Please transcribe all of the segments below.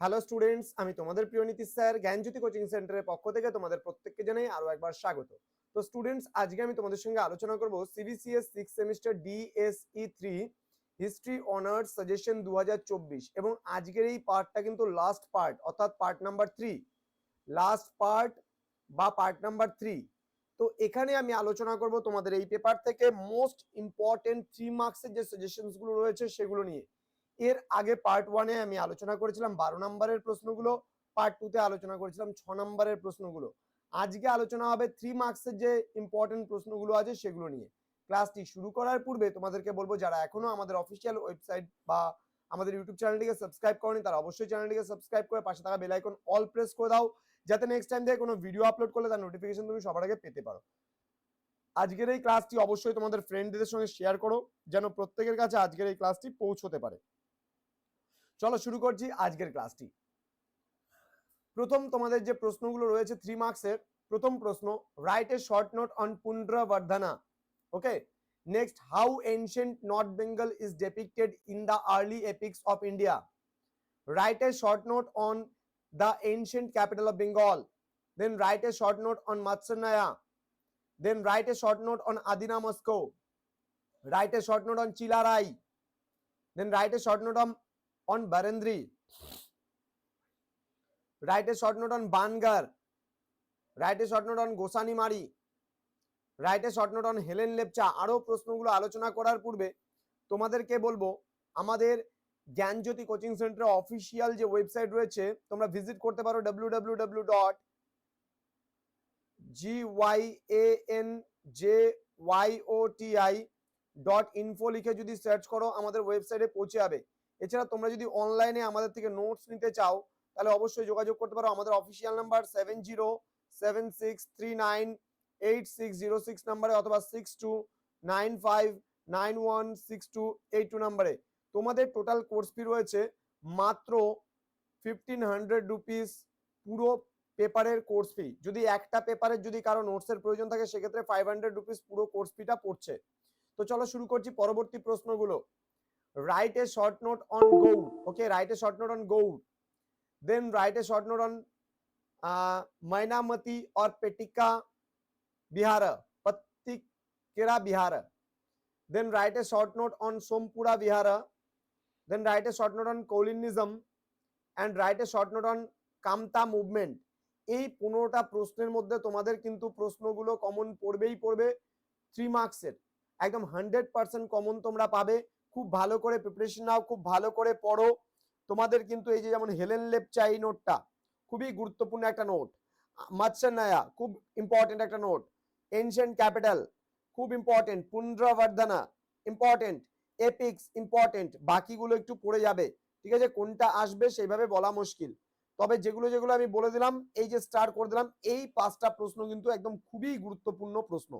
Hello students আমি তোমাদের প্রিয় নীতিশ স্যার, জ্ঞানজ্যোতি কোচিং সেন্টারের পক্ষ থেকে তোমাদের প্রত্যেককে জানাই আরও একবার স্বাগত। তো স্টুডেন্টস আজকে আমি তোমাদের সঙ্গে আলোচনা করব CBCS six semester DSE three history honours suggestion দু হাজার চব্বিশ এবং আজকের এই পার্টটা কিন্তু লাস্ট পার্ট অর্থাৎ part number three last part বা পার্ট নাম্বার থ্রি তো এখানে আমি আলোচনা করব তোমাদের এই পেপার থেকে মোস্ট ইম্পর্টেন্ট থ্রি মার্কসের যে সাজেশনসগুলো রয়েছে সেগুলো নিয়ে। এর আগে পার্ট ওয়ানে আমি আলোচনা করেছিলাম, বারো নম্বরের প্রশ্নগুলো পার্ট টুতে আলোচনা করেছিলাম, ছ নম্বরের প্রশ্নগুলো। আজকে আলোচনা হবে থ্রি মার্কসের যে ইম্পর্টেন্ট প্রশ্নগুলো আছে সেগুলো নিয়ে। ক্লাসটি শুরু করার পূর্বে তোমাদেরকে বলব, যারা এখনও আমাদের অফিসিয়াল ওয়েবসাইট বা আমাদের ইউটিউব চ্যানেলটিকে সাবস্ক্রাইব করনি, তারা অবশ্যই চ্যানেলটিকে সাবস্ক্রাইব করে পাশে থাকা বেল আইকন অল প্রেস করে দাও, যাতে নেক্সট টাইম থেকে কোনো ভিডিও আপলোড করলে তার নোটিফিকেশন তুমি সবার আগে পেতে পারো। আজকের এই ক্লাসটি অবশ্যই তোমাদের ফ্রেন্ডদের সঙ্গে শেয়ার করো, যেন প্রত্যেকের কাছে আজকের এই ক্লাসটি পৌঁছতে পারে। চলো শুরু করছি আজকের ক্লাসটি। প্রথম তোমাদের যে প্রশ্নগুলো রয়েছে থ্রি মার্কসের প্রথম প্রশ্ন write a short note on Pundravardhana okay next how ancient north Bengal is depicted in the early epics of India write a short note on the ancient capital of Bengal then write a short note on Matsyanyaya then write a short note on Adina mosque write a short note on Chilarai then write a short note on on Barandri. Write a short note on Bangar. Write a short note on Gosani Mari. Write a short note on Helen Lepcha. আরও প্রশ্নগুলো আলোচনা করার পূর্বে তোমাদেরকে বলব, আমাদের Gyanjyoti coaching centre official যে website রয়েছে, তোমরা ভিজিট করতে পারো W W W dot G Y A N J Y O T I dot info লিখে যদি সার্চ করো, আমাদের ওয়েবসাইটে পৌঁছে যাবে এছাড়া তোমরা যদি অনলাইনে আমাদের থেকে নোটস নিতে চাও, তাহলে অবশ্যই যোগাযোগ করতে পারো। আমাদের official number seven zero seven six three nine eight six zero six নাম্বারে অথবা six two nine five nine one six two eight two নাম্বারে তোমাদের টোটাল কোর্স ফি রয়েছে মাত্র ফিফটিন হান্ড্রেড রুপিস পুরো পেপারের কোর্স ফি যদি একটা পেপারের যদি কারও নোটসের প্রয়োজন থাকে, সেক্ষেত্রে ফাইভ হান্ড্রেড রুপিস পুরো কোর্স ফিটা পড়ছে। তো চলো শুরু করছি পরবর্তী প্রশ্নগুলো। Write a short note on gold okay write a short note on gold then write a short note on uh, mainamati or petika bihara patikira bihara then write a short note on sompura vihara then write a short note on kolinism and write a short note on kamta movement এই পনেরোটা প্রশ্নের মধ্যে তোমাদের কিন্তু প্রশ্নগুলো common পড়বেই পড়বে three মার্কসের একদম হান্ড্রেড পার্সেন্ট কমন তোমরা পাবে খুব ভালো করে প্রিপারেশন নাও, খুব ভালো করে পড়ো। তোমাদের কিন্তু এই যে যেমন হেলেন লেপচা এই নোটটা খুবই গুরুত্বপূর্ণ একটা নোট মাৎসানায়া খুব ইম্পর্টেন্ট একটা নোট এনশিয়েন্ট ক্যাপিটাল খুব important Pundravardhana important epics important বাকিগুলো একটু পড়ে যাবে। ঠিক আছে? কোনটা আসবে সেইভাবে বলা মুশকিল। তবে যেগুলো যেগুলো আমি বলে দিলাম, এই যে স্টার্ট করে দিলাম, এই পাঁচটা প্রশ্ন কিন্তু একদম খুবই গুরুত্বপূর্ণ প্রশ্ন।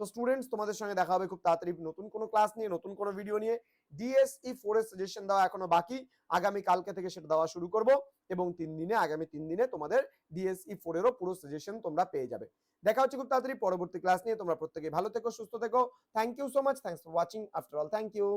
তো স্টুডেন্টস তোমাদের সঙ্গে দেখা হবে খুব তাড়াতাড়ি নতুন কোনো ক্লাস নিয়ে, নতুন কোনো ভিডিও নিয়ে। ডিএসই ফোর এর সাজেশন দেওয়া এখনও বাকি। আগামী কালকে থেকে সেটা দেওয়া শুরু করব এবং তিন দিনে, আগামী তিন দিনে তোমাদের ডিএসই ফোর এরও পুরো সাজেশন তোমরা পেয়ে যাবে। দেখা হচ্ছে খুব তাড়াতাড়ি পরবর্তী ক্লাস নিয়ে। তোমরা প্রত্যেকে ভালো থেকো, সুস্থ থেকো। Thank you so much thanks for watching after all thank you